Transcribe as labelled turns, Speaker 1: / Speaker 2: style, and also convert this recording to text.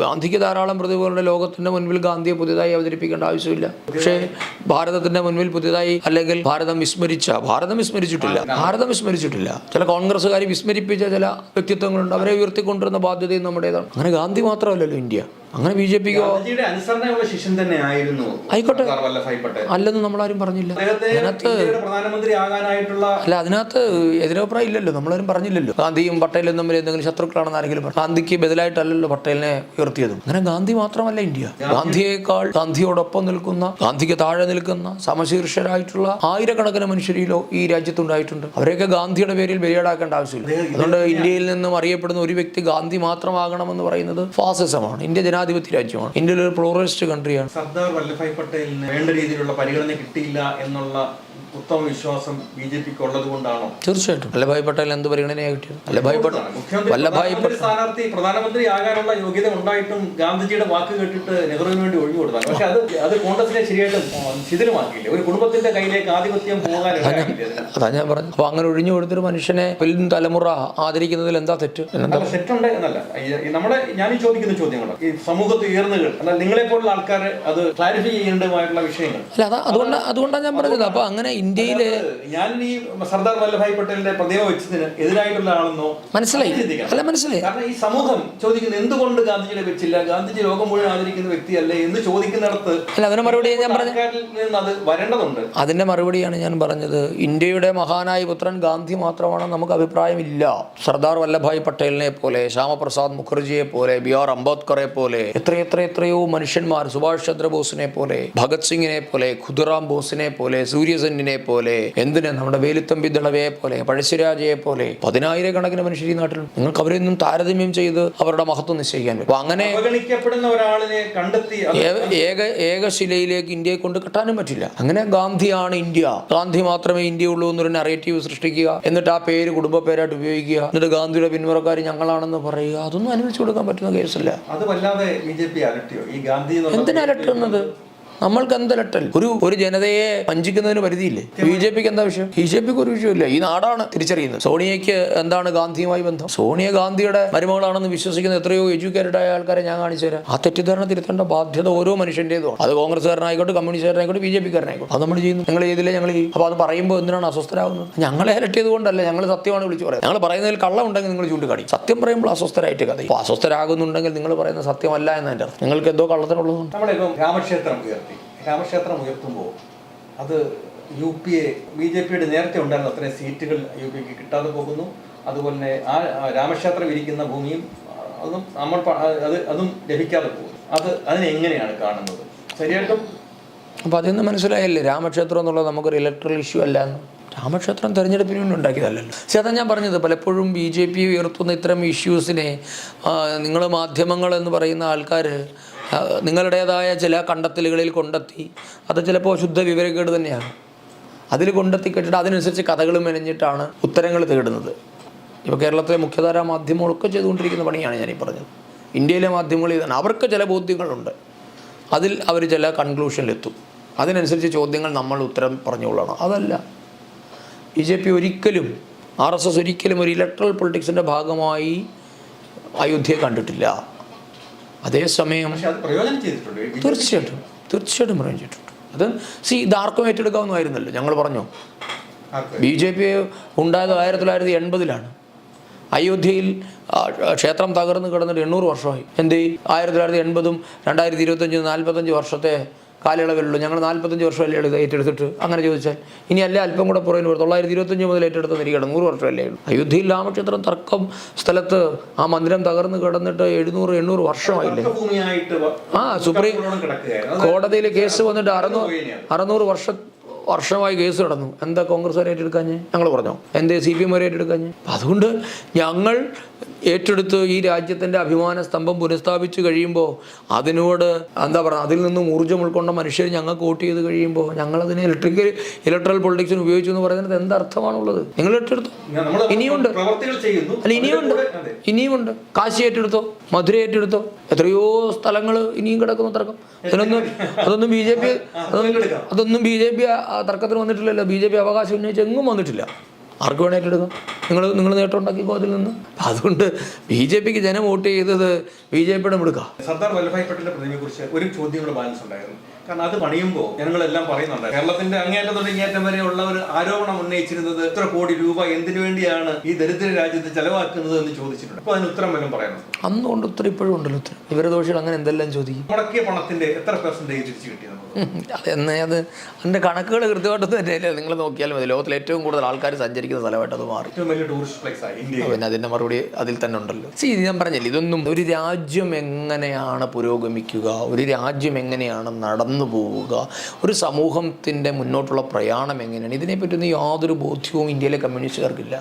Speaker 1: ഗാന്ധിക്ക് ധാരാളം പ്രതിഭകളുടെ ലോകത്തിന്റെ മുൻപിൽ ഗാന്ധിയെ പുതിയതായി അവതരിപ്പിക്കേണ്ട ആവശ്യമില്ല. പക്ഷേ ഭാരതത്തിന്റെ മുൻപിൽ പുതിയതായി അല്ലെങ്കിൽ ഭാരതം വിസ്മരിച്ച ഭാരതം വിസ്മരിച്ചിട്ടില്ല. ഭാരതം വിസ്മരിച്ചിട്ടില്ല. ചില കോൺഗ്രസ്സുകാർ വിസ്മരിപ്പിച്ച ചില വ്യക്തിത്വങ്ങളുണ്ട്. അവരെ ഉയർത്തിക്കൊണ്ടിരുന്ന ബാധ്യതയും നമ്മുടേതാണ്. അങ്ങനെ ഗാന്ധി മാത്രമല്ലല്ലോ ഇന്ത്യ. അങ്ങനെ ബി ജെ പിക്കോ?
Speaker 2: ശിഷ്യൻ തന്നെ ആയിരുന്നു.
Speaker 1: ആയിക്കോട്ടെ. അല്ലെന്ന് നമ്മളാരും പറഞ്ഞില്ല. അതിനകത്ത്
Speaker 2: പ്രധാനമന്ത്രി ആകാനായിട്ടുള്ള
Speaker 1: അല്ല അതിനകത്ത് എതിരഭിപ്രായം ഇല്ലല്ലോ. നമ്മളാരും പറഞ്ഞില്ലല്ലോ. ഗാന്ധിയും പട്ടേലും തമ്മിൽ എന്തെങ്കിലും ശത്രുക്കളാണെന്ന് ആരെങ്കിലും ഗാന്ധിക്ക് ബദലായിട്ടല്ലല്ലോ പട്ടേലിനെ ഉയർത്തിയതും. അങ്ങനെ ഗാന്ധി മാത്രമല്ല ഇന്ത്യ. ഗാന്ധിയേക്കാൾ ഗാന്ധിയോടൊപ്പം നിൽക്കുന്ന ഗാന്ധിക്ക് താഴെ നിൽക്കുന്ന സമശീർഷരായിട്ടുള്ള ആയിരക്കണക്കിന് മനുഷ്യർ ഈ ലോ- ഈ രാജ്യത്തുണ്ടായിട്ടുണ്ട്. അവരെയൊക്കെ ഗാന്ധിയുടെ പേരിൽ ബലിയാടാക്കേണ്ട ആവശ്യമില്ല. അതുകൊണ്ട് ഇന്ത്യയിൽ നിന്നും അറിയപ്പെടുന്ന ഒരു വ്യക്തി ഗാന്ധി മാത്രമാകണമെന്ന് പറയുന്നത് ഫാസിസമാണ്. ഇന്ത്യ ജനാധിപത്യ രാജ്യമാണ്. ഇന്ത്യയിൽ ഒരു പ്ലൂറലിസ്റ്റ് കൺട്രിയാണ്
Speaker 2: സർദാർ വല്ലഭായ് പട്ടേലിന് വേണ്ട രീതിയിലുള്ള പരിഗണന കിട്ടിയില്ല എന്നുള്ള ഉത്തമ വിശ്വാസം ബി ജെ പിക്ക് ഉള്ളത് കൊണ്ടാണോ
Speaker 1: തീർച്ചയായിട്ടും. വല്ലഭായ് പട്ടേൽ എന്ത് പരിഗണനയാണ് കിട്ടിയത് വല്ലഭായ് പട്ടേൽ വല്ലഭായ്
Speaker 2: പ്രധാനമന്ത്രി സ്ഥാനാർത്ഥി പ്രധാനമന്ത്രി ആകാനുള്ള യോഗ്യത ഉണ്ടായിട്ടും ഗാന്ധിജിയുടെ വാക്ക് കേട്ടിട്ട് നെഹ്റുവിന് വേണ്ടി ഒഴിഞ്ഞു കൊടുത്താണ്. പക്ഷെ അത് അത് കോൺഗ്രസിനെ ശരിയായിട്ട് ശിഥിലമാക്കിയില്ല. ഒരു കുടുംബത്തിന്റെ കയ്യിലേക്ക് ആധിപത്യം പോകാൻ
Speaker 1: അതാ ഞാൻ പറഞ്ഞു അപ്പൊ അങ്ങനെ ഒഴിഞ്ഞു കൊടുത്തൊരു മനുഷ്യനെ പിൻ തലമുറ ആദരിക്കുന്നതിൽ എന്താ തെറ്റ്?
Speaker 2: തെറ്റുണ്ട് എന്നല്ല. നമ്മുടെ ഞാൻ ഈ ചോദിക്കുന്ന ചോദ്യങ്ങൾ ഈ സമൂഹത്തിൽ ഉയർന്നുകൾ എന്നാൽ നിങ്ങളെ പോലുള്ള ആൾക്കാർ അത് ക്ലാരിഫൈ ചെയ്യേണ്ടതുമായിട്ടുള്ള വിഷയങ്ങൾ.
Speaker 1: അല്ല അതാ അതുകൊണ്ട് അതുകൊണ്ടാണ് ഞാൻ പറഞ്ഞത്. അപ്പൊ അങ്ങനെ ഇന്ത്യയിലെ
Speaker 2: ഞാൻ ഈ സർദാർ വല്ലഭായ് പട്ടേലിന്റെ പ്രതിമ വെച്ചതിന് എതിരായിട്ടുള്ള ആളെന്നോ
Speaker 1: മനസ്സിലായി. അല്ല മനസ്സിലായി.
Speaker 2: കാരണം ഈ സമൂഹം ചോദിക്കുന്നത് എന്തുകൊണ്ട് ഗാന്ധിജിയെ വെച്ചില്ല ഗാന്ധിജി ലോകം മുഴുവൻ ആദരിക്കുന്ന വ്യക്തിയല്ലേ എന്ന് ചോദിക്കുന്നിടത്ത്
Speaker 1: അല്ല അതിന് മറുപടി ഞാൻ പറഞ്ഞു
Speaker 2: അത് വരേണ്ടതുണ്ട്.
Speaker 1: അതിന്റെ മറുപടിയാണ് ഞാൻ പറഞ്ഞത്. ഇന്ത്യയുടെ മഹാനായ പുത്രൻ ഗാന്ധി മാത്രമാണ് നമുക്ക് അഭിപ്രായമില്ല. സർദാർ വല്ലഭായ് പട്ടേലിനെ പോലെ ശ്യാമപ്രസാദ് മുഖർജിയെ പോലെ ബി ആർ അംബേദ്കറെ പോലെ എത്രയെത്ര എത്രയോ മനുഷ്യന്മാർ സുഭാഷ് ചന്ദ്രബോസിനെ പോലെ ഭഗത് സിംഗിനെ പോലെ ഖുദുറാം ബോസിനെ പോലെ സൂര്യസെന്നിനെ പോലെ എന്തിന് നമ്മുടെ വേലുത്തമ്പി ദളവയെ പോലെ പഴശ്ശിരാജയെ പോലെ പതിനായിരക്കണക്കിന് മനുഷ്യർ ഈ നാട്ടിൽ നിങ്ങൾക്ക് അവരെയൊന്നും താരതമ്യം ചെയ്ത് അവരുടെ മഹത്വം നിശ്ചയിക്കാൻ പറ്റും. അങ്ങനെ ഏക- ഏക ഏകശിലയിലേക്ക് ഇന്ത്യയെ കൊണ്ട് കെട്ടാനും പറ്റില്ല. അങ്ങനെ ഗാന്ധിയാണ് ഇന്ത്യ. ഗാന്ധി മാത്രമേ ഇന്ത്യ ഉള്ളൂ എന്നൊരു നറേറ്റീവ് സൃഷ്ടിക്കുക എന്നിട്ട് ആ പേര് കുടുംബ പേരായിട്ട് ഉപയോഗിക്കുക എന്നിട്ട് ഗാന്ധിയുടെ പിന്മുറക്കാർ ഞങ്ങളാണെന്ന് പറയുക അതൊന്നും അനുവദിച്ചു കൊടുക്കാൻ പറ്റുന്ന കേസല്ല.
Speaker 2: അത് വല്ലാതെ ബി ജെ പി അലട്ടിയോ? ഈ ഗാന്ധി എന്തിനാ
Speaker 1: എന്തിനലട്ടുന്നത് നമ്മൾക്ക് എന്തലട്ടൽ ഒരു ഒരു ജനതയെ വഞ്ചിക്കുന്നതിന് പരിധിയില്ലേ? ബി ജെ പിക്ക് എന്താ വിഷയം? ബി ജെ പിക്ക് ഒരു വിഷയമില്ല. ഈ നാടാണ് തിരിച്ചറിയുന്നത്. സോണിയയ്ക്ക് എന്താണ് ഗാന്ധിയുമായി ബന്ധം? സോണിയ ഗാന്ധിയുടെ മരുമകളാണെന്ന് വിശ്വസിക്കുന്ന എത്രയോ എഡ്യൂക്കേറ്റഡ് ആയ ആൾക്കാരെ ഞാൻ കാണിച്ചു തരാം. ആ തെറ്റിദ്ധാരണ തിരുത്തേണ്ട ബാധ്യത ഓരോ മനുഷ്യന്റെതുമാണ് അത് കോൺഗ്രസ്സുകാരനായിക്കോട്ടെ കമ്മ്യൂണിസ്റ്റുകാരനായിക്കോട്ടെ ബി ജെ പിക്കാരനായിക്കോട്ടെ. അത് നമ്മൾ ചെയ്യുന്നു. ഞങ്ങൾ ചെയ്തില്ല ഞങ്ങൾ ചെയ്യും അപ്പോൾ അത് പറയുമ്പോൾ എന്തിനാണ് അസ്വസ്ഥരാകുന്നത്? ഞങ്ങളെ ഇരട്ടിയത് കൊണ്ടല്ല ഞങ്ങൾ സത്യമാണ് വിളിച്ചു പറയുന്നത്. ഞങ്ങൾ പറയുന്നതിൽ കള്ളം ഉണ്ടെങ്കിൽ നിങ്ങൾ ചൂണ്ടിക്കാണി സത്യം പറയുമ്പോൾ അസ്വസ്ഥരായിട്ട് കഥ അസ്വസ്ഥരാകുന്നുണ്ടെങ്കിൽ നിങ്ങൾ പറയുന്ന സത്യമല്ല എന്നതിന്റെ അർത്ഥം. നിങ്ങൾക്ക് എന്തോ കള്ളത്തിനുള്ളതുകൊണ്ട്.
Speaker 2: നമ്മളിപ്പം രാമക്ഷേത്രം രാമക്ഷേത്രം ഉയർത്തുമ്പോൾ അത് U P A B J പിയുടെ നേരത്തെ ഉണ്ടായിരുന്ന അത്രയും സീറ്റുകൾ യു പി എക്ക് കിട്ടാതെ പോകുന്നു. അതുപോലെ തന്നെ ആ രാമക്ഷേത്രം ഇരിക്കുന്ന ഭൂമിയും അതും നമ്മൾ അത് അതും ലഭിക്കാതെ പോകും അത് അതിനെങ്ങനെയാണ് കാണുന്നത്? ശരിയായിട്ടും
Speaker 1: അപ്പോൾ അതിൽ നിന്ന് മനസ്സിലായല്ലേ? രാമക്ഷേത്രം എന്നുള്ളത് നമുക്കൊരു ഇലക്ട്രൽ ഇഷ്യൂ അല്ല എന്ന്. രാമക്ഷേത്രം തെരഞ്ഞെടുപ്പിന് വേണ്ടി ഉണ്ടാക്കിയതല്ലല്ലോ. പക്ഷേ ഞാൻ പറഞ്ഞത് പലപ്പോഴും ബി ജെ പി ഉയർത്തുന്ന ഇത്തരം ഇഷ്യൂസിനെ നിങ്ങൾ മാധ്യമങ്ങൾ എന്ന് പറയുന്ന ആൾക്കാർ നിങ്ങളുടേതായ ചില കണ്ടെത്തലുകളിൽ കൊണ്ടെത്തി അത് ചിലപ്പോൾ ശുദ്ധ വിവരക്കേട് തന്നെയാണ്. അതിൽ കൊണ്ടെത്തി കേട്ടിട്ട് അതിനനുസരിച്ച് കഥകൾ മെനഞ്ഞിട്ടാണ് ഉത്തരങ്ങൾ തേടുന്നത്. ഇപ്പോൾ കേരളത്തിലെ മുഖ്യധാരാ മാധ്യമങ്ങളൊക്കെ ചെയ്തുകൊണ്ടിരിക്കുന്ന പണിയാണ് ഞാനീ പറഞ്ഞത്. ഇന്ത്യയിലെ മാധ്യമങ്ങൾ ഇതാണ് അവർക്ക് ചില ബോധ്യങ്ങളുണ്ട്. അതിൽ അവർ ചില കൺക്ലൂഷനിലെത്തും. അതിനനുസരിച്ച് ചോദ്യങ്ങൾ നമ്മൾ ഉത്തരം പറഞ്ഞുകൊള്ളണം. അതല്ല. ബി ജെ പി ഒരിക്കലും ആർ എസ് എസ് ഒരിക്കലും ഒരു ഇലക്ട്രൽ പൊളിറ്റിക്സിന്റെ ഭാഗമായി അയോധ്യയെ കണ്ടിട്ടില്ല. അതേസമയം
Speaker 2: തീർച്ചയായിട്ടും അത് പ്രയോജനം ചെയ്തിട്ടുണ്ട്.
Speaker 1: തീർച്ചയായിട്ടും തീർച്ചയായിട്ടും പ്രയോജിച്ചിട്ടുണ്ട് അത് സി ഇത് ആർക്കും ഏറ്റെടുക്കാവുന്നതായിരുന്നല്ലോ. ഞങ്ങൾ പറഞ്ഞു? ബി ജെ പി ഉണ്ടായത് ആയിരത്തി തൊള്ളായിരത്തി എൺപതിലാണ്. അയോധ്യയിൽ ക്ഷേത്രം തകർന്ന് കിടന്നിട്ട് എണ്ണൂറ് വർഷമായി. എന്ത് ആയിരത്തി തൊള്ളായിരത്തി എൺപതും രണ്ടായിരത്തി ഇരുപത്തഞ്ച് നാൽപ്പത്തഞ്ച് വർഷത്തെ കാലയളവിലുള്ളൂ. ഞങ്ങൾ നാൽപ്പത്തഞ്ച് വർഷമല്ലേ എടുത്ത് ഏറ്റെടുത്തിട്ട്? അങ്ങനെ ചോദിച്ചാൽ ഇനി അല്ലേ അല്പം കൂടെ പുറകിന് വരും തൊള്ളായിരത്തി ഇരുപത്തഞ്ച് മുതൽ ഏറ്റെടുത്ത് നിരിക്കണം നൂറ് വർഷമല്ലേ ഉള്ളൂ. അയോധ്യയിൽ രാമക്ഷേത്രം തർക്കം സ്ഥലത്ത് ആ മന്ദിരം തകർന്ന് കിടന്നിട്ട് എഴുന്നൂറ് എണ്ണൂറ് വർഷമായില്ലേ? ആ സുപ്രീം കോടതിയിൽ കേസ് വന്നിട്ട് അറുന്നൂറ് അറുന്നൂറ് വർഷം വർഷമായി കേസ് നടന്നു. എന്താ കോൺഗ്രസ് ഏറ്റെടുക്കാഞ്ഞ് ഞങ്ങൾ പറഞ്ഞു. എന്തേ സി പി എം ഏറ്റെടുക്കാഞ്ഞ് അപ്പം അതുകൊണ്ട് ഞങ്ങൾ ഏറ്റെടുത്ത് ഈ രാജ്യത്തിന്റെ അഭിമാന സ്തംഭം പുനഃസ്ഥാപിച്ചു കഴിയുമ്പോൾ അതിനോട് എന്താ പറയുക അതിൽ നിന്നും ഊർജം ഉൾക്കൊണ്ട മനുഷ്യർ ഞങ്ങൾക്ക് വോട്ട് ചെയ്ത് കഴിയുമ്പോൾ ഞങ്ങളതിനെ ഇലക്ട്രിക്കൽ ഇലക്ട്രൽ പൊളിറ്റിക്സിന് ഉപയോഗിച്ചു എന്ന് പറയുന്നത് എന്ത് അർത്ഥമാണുള്ളത്? നിങ്ങൾ ഏറ്റെടുത്തു? ഇനിയുണ്ട്.
Speaker 2: പ്രവർത്തികൾ ചെയ്യുന്നു.
Speaker 1: അല്ല
Speaker 2: അതെ.
Speaker 1: ഇനിയുമുണ്ട്. കാശി ഏറ്റെടുത്തോ? മധുര ഏറ്റെടുത്തോ? എത്രയോ സ്ഥലങ്ങൾ ഇനിയും കിടക്കുന്നു തർക്കം. അതിനൊന്നും അതൊന്നും ബി ജെ പി. അതൊന്നും ബി ജെ പി തർക്കത്തിന് വന്നിട്ടില്ലല്ലോ. ബി ജെ പി അവകാശം ഉന്നയിച്ച് എങ്ങും വന്നിട്ടില്ല. ആർക്ക് വേണേലും എടുക്കാം നിങ്ങൾ നിങ്ങൾ നേട്ടം ഉണ്ടാക്കി നിന്ന്. അതുകൊണ്ട് ബി ജെ പിക്ക് ജനം വോട്ട് ചെയ്തത് ബി ജെ പിയുടെ മുടുക്കാം
Speaker 2: സർദാർ വല്ലഭായ് പട്ടേലിന്റെ പ്രതിമയെ കുറിച്ച് ഒരു ചോദ്യം കൂടെ ബാലൻസ് ഉണ്ടായിരുന്നു കാരണം അത് പണിയുമ്പോൾ ജനങ്ങളെല്ലാം പറയുന്നുണ്ട്. കേരളത്തിന്റെ അങ്ങേറ്റം തൊട്ട് ഇങ്ങേറ്റം ഉള്ള ഒരു ആരോപണം ഉന്നയിച്ചിരുന്നത് എത്ര കോടി രൂപ എന്തിനു വേണ്ടിയാണ് ഈ ദരിദ്ര രാജ്യത്ത് ചെലവാക്കുന്നത് എന്ന് ചോദിച്ചിട്ടുണ്ട്. അപ്പൊ അതിന് ഉത്തരം വല്ലതും പറയണം
Speaker 1: അന്ന് കൊണ്ട് ഉത്തരം ഇപ്പോഴും ഉണ്ടല്ലോ ഉത്തരം. വിവരദോഷികൾ അങ്ങനെ എന്തെല്ലാം ചോദിക്കും?
Speaker 2: മുടക്കിയ പണത്തിന്റെ എത്ര പെർസെന്റേജ് തിരിച്ചു കിട്ടി
Speaker 1: അതെന്ന് അത് അതിന്റെ കണക്കുകൾ കൃത്യമായിട്ടൊന്നും തന്നെ നിങ്ങൾ നോക്കിയാൽ മതി. ലോകത്തിൽ ഏറ്റവും കൂടുതൽ ആൾക്കാർ സഞ്ചരിക്കുന്ന സ്ഥലമായിട്ട് അത് മാറി. പിന്നെ അതിന്റെ മറുപടി അതിൽ തന്നെ ഉണ്ടല്ലോ. സി ഞാൻ പറഞ്ഞില്ല ഇതൊന്നും ഒരു രാജ്യം എങ്ങനെയാണ് പുരോഗമിക്കുക? ഒരു രാജ്യം എങ്ങനെയാണ് നടന്നു പോവുക. ഒരു സമൂഹത്തിന്റെ മുന്നോട്ടുള്ള പ്രയാണം എങ്ങനെയാണ്? ഇതിനെപ്പറ്റിയൊന്നും യാതൊരു ബോധ്യവും ഇന്ത്യയിലെ കമ്മ്യൂണിസ്റ്റുകാർക്കില്ല.